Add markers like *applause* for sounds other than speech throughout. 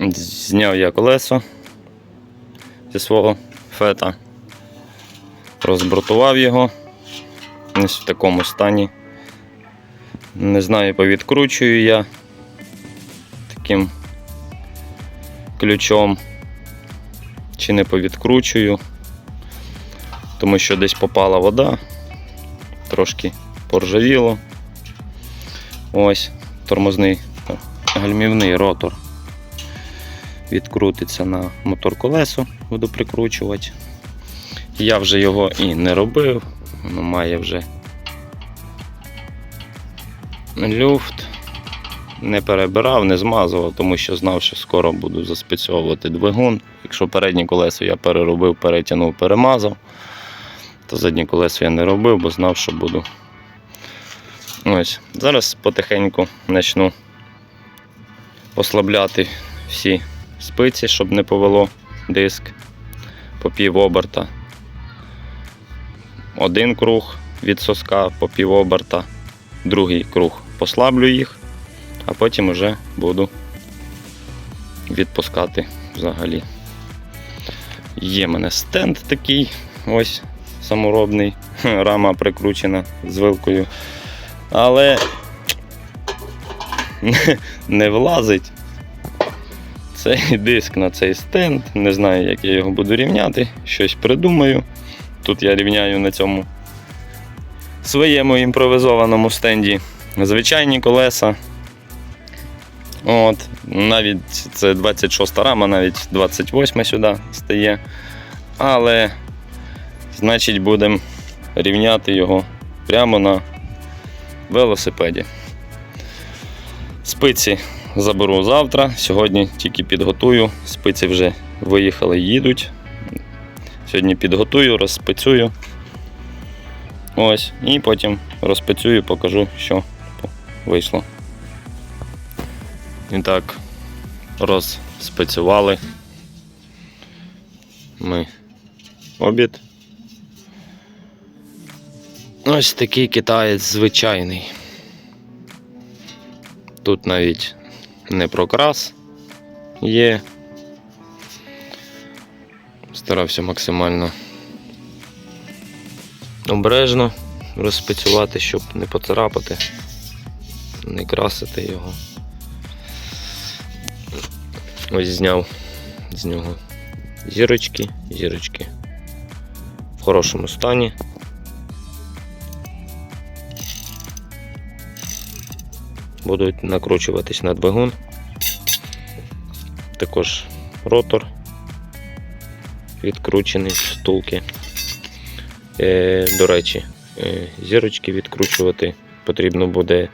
Зняв я колесо зі свого фета, розбрутував його ось в такому стані. Не знаю, повідкручую я таким ключом чи не повідкручую, тому що десь попала вода, трошки поржавіло. Ось тормозний гальмівний ротор відкрутиться на мотор колесо, буду прикручувати. Я вже його і не робив, воно має вже люфт. Не перебирав, не змазував, тому що знав, що скоро буду заспецьовувати двигун. Якщо переднє колесо я переробив, перетягнув, перемазав, то заднє колесо я не робив, бо знав, що буду. Ось. Зараз потихеньку почну ослабляти всі спиці, щоб не повело диск по пів оберта. Один круг від соска по пів оберта, другий круг послаблю їх, а потім вже буду відпускати взагалі. Є в мене стенд такий, ось саморобний, *laughs* рама прикручена з вилкою, але *laughs* не, влазить цей диск на цей стенд. Не знаю, як я його буду рівняти. Щось придумаю. Тут я рівняю на цьому своєму імпровізованому стенді звичайні колеса. От, навіть це 26 рама, навіть 28 сюди стає. Але, значить, будемо рівняти його прямо на велосипеді. Спиці заберу завтра. Сьогодні тільки підготую. Спиці вже виїхали, їдуть. Сьогодні підготую, розспицюю. Ось, і потім розпицюю, покажу, що вийшло. І так, розспецювали. Ми обід. Ось такий китаєць звичайний. Тут навіть не прокрас є. Старався максимально обережно розпецювати, щоб не поцарапати, не красити його. Ось зняв з нього зірочки, зірочки в хорошому стані. Будуть накручуватись на двигун. Також ротор відкручений з втулки. Е, до речі, е, зірочки відкручувати потрібно буде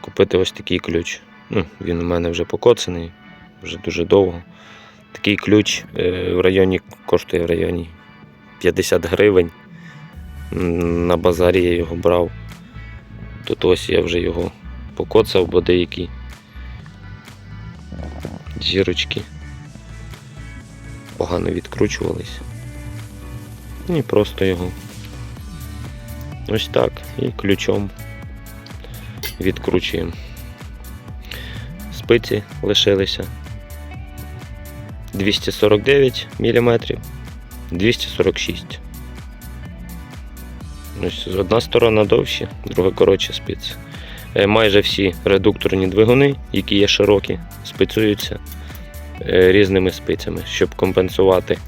купити ось такий ключ. Ну, Він у мене вже покоцаний, вже дуже довго. Такий ключ е, в районі коштує в районі 50 гривень. На базарі я його брав. Тут ось я вже його покоцав, бо деякі зірочки погано відкручувались. І просто його ось так і ключом відкручуємо. Спиці лишилися 249 мм, 246 Ось одна сторона довші, друга коротше спиці. Е, Майже всі редукторні двигуни, які є широкі, спецюються е, різними спицями, щоб компенсувати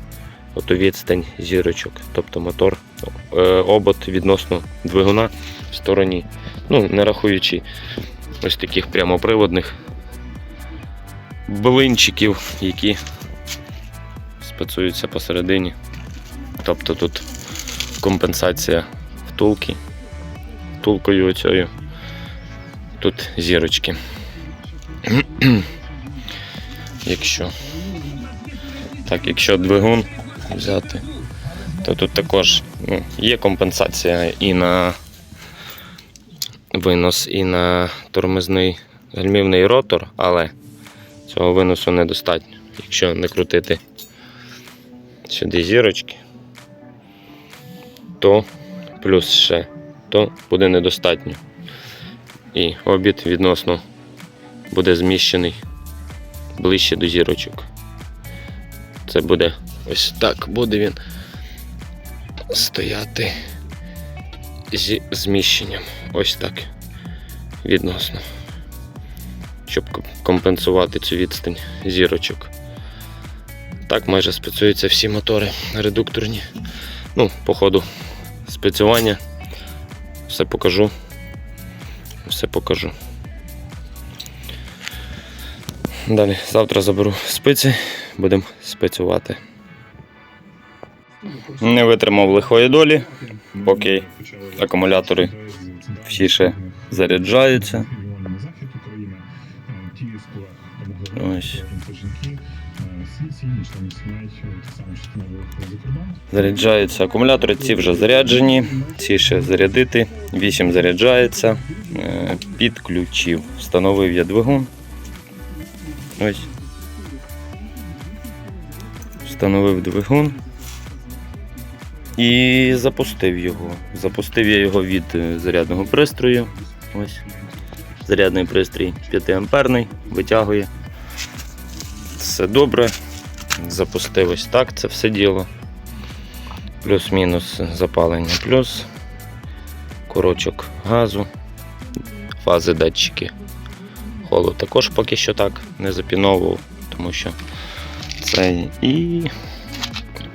оту відстань зірочок. Тобто мотор, е, обод відносно двигуна в стороні, ну, не рахуючи ось таких прямоприводних блинчиків, які спецюються посередині. Тобто тут компенсація втулки. Втулкою оцею. Тут зірочки. *clears throat* якщо. Так, якщо двигун взяти, то тут також ну, є компенсація і на винос, і на тормозний гальмівний ротор, але цього виносу недостатньо, якщо не крутити сюди зірочки, то плюс ще, то буде недостатньо. І обід відносно буде зміщений ближче до зірочок. Це буде ось так буде він стояти зі зміщенням. Ось так. Відносно. Щоб компенсувати цю відстань зірочок. Так майже спрацюються всі мотори редукторні. Ну, по ходу спрацювання. Все покажу. Все покажу. Далі, завтра заберу спиці, будемо спецювати. Не витримав лихої долі, поки акумулятори всі ще заряджаються. Ось. Заряджаються акумулятори, ці вже заряджені, ці ще зарядити. 8 заряджається. Е, Підключив. Встановив я двигун. Ось. Встановив двигун. І запустив його. Запустив я його від е, зарядного пристрою. Ось. Зарядний пристрій 5 амперний, витягує. Все добре. Запустив ось так це все діло. Плюс-мінус запалення, плюс корочок газу, фази датчики. Холод також поки що так не запіновував, тому що це і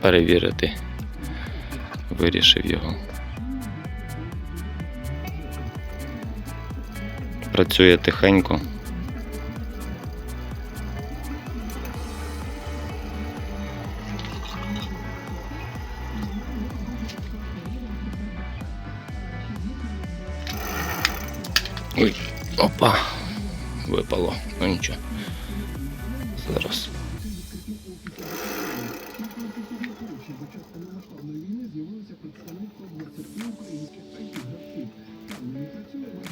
перевірити вирішив його. Працює тихенько. Ой, опа, випало. Ну нічого. Зараз.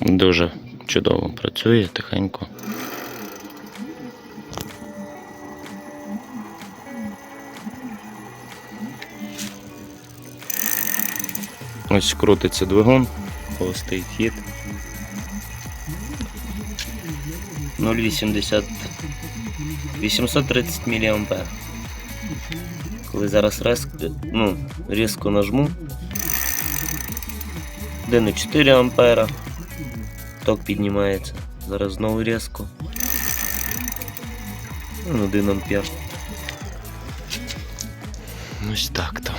Дуже чудово працює тихенько. Ось крутиться двигун, холостий хід. 0,80 830 мА. Коли зараз резк, ну, різко нажму. 1,4 ампера. Ток піднімається. Зараз знову різко. Ну, 1 ампер. Ось так то.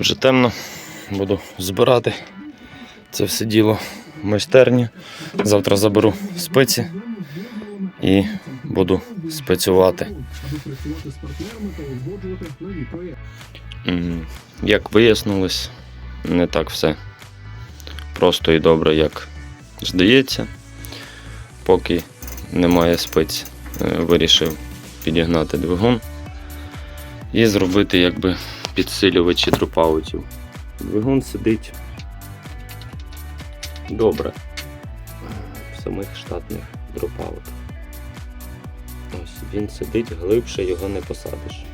Вже темно, буду збирати це все діло в майстерні. Завтра заберу спиці і буду спецювати. Як вияснилось, не так все просто і добре, як здається. Поки немає спиць, е, вирішив підігнати двигун і зробити якби підсилювачі дропаутів. Двигун сидить добре в самих штатних дропаутах. Ось він сидить, глибше його не посадиш.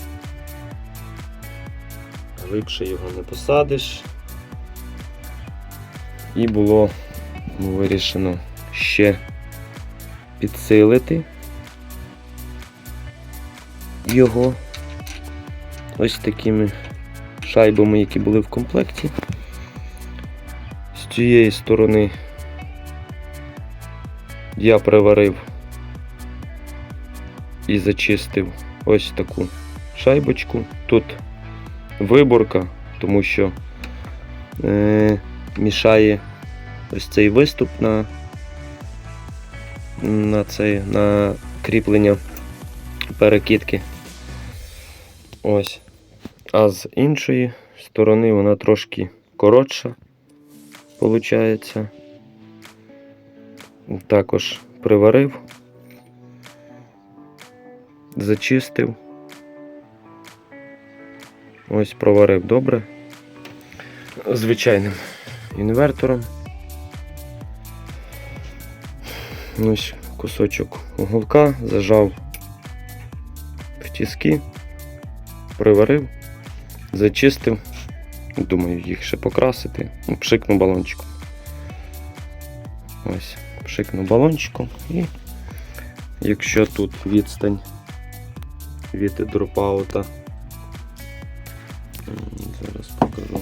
Глибше його не посадиш. І було вирішено ще підсилити його ось такими шайбами, які були в комплекті. З цієї сторони я приварив і зачистив ось таку шайбочку. Тут виборка, тому що е, мішає ось цей виступ на, на, цей, на кріплення перекидки. Ось. А з іншої сторони вона трошки коротша, виходить. Також приварив, зачистив. Ось проварив добре. Звичайним інвертором. Ось кусочок уголка, зажав в тіски, приварив, зачистив Думаю, їх ще покрасити. Ну, Пшикну балончиком. Ось, пшикну балончиком і якщо тут відстань від дропаута. Зараз покажу.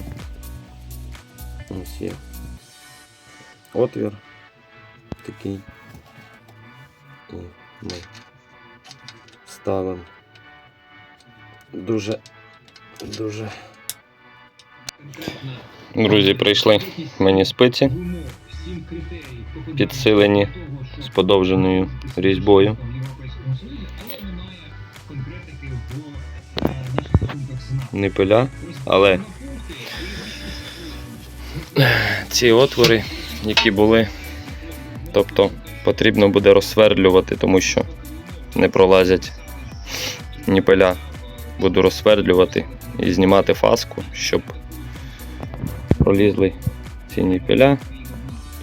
Ось є отвір такий. І ми ставимо дуже, дуже. Друзі, прийшли мені спиці підсилені з подовженою різьбою. Не пиля, але ці отвори, які були, тобто потрібно буде розсвердлювати, тому що не пролазять ні пиля. Буду розсвердлювати і знімати фаску, щоб пролізли ці ніпеля,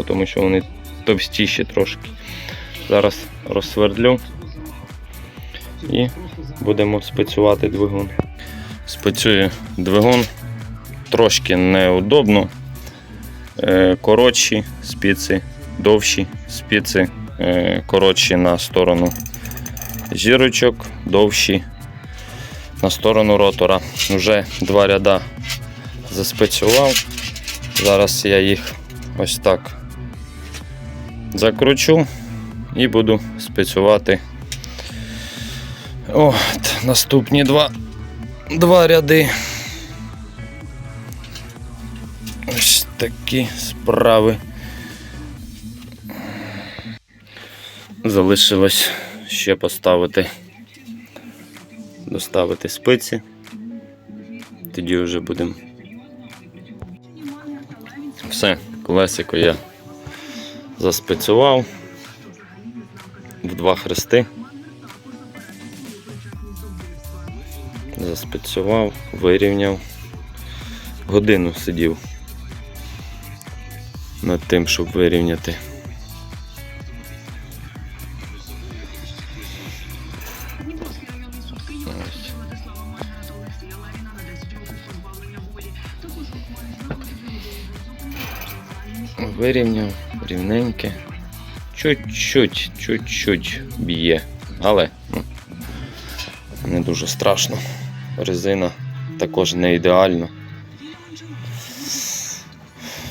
тому що вони товстіші трошки. Зараз розсвердлю і будемо спецювати двигун. Спецюю двигун трошки неудобно. Е, Коротші спіци, довші спіци, е, коротші на сторону зірочок, довші на сторону ротора. Вже два ряда заспецював. Зараз я їх ось так закручу і буду спецювати. От, наступні два, два ряди. Ось такі справи. Залишилось ще поставити, доставити спиці. Тоді вже будемо. Все, колесико я заспецював в два хрести. Заспецював, вирівняв. Годину сидів над тим, щоб вирівняти. Вирівняв рівненьке. Чуть-чуть, чуть-чуть б'є. Але ну, не дуже страшно. Резина також не ідеальна.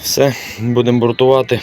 Все, будемо бортувати.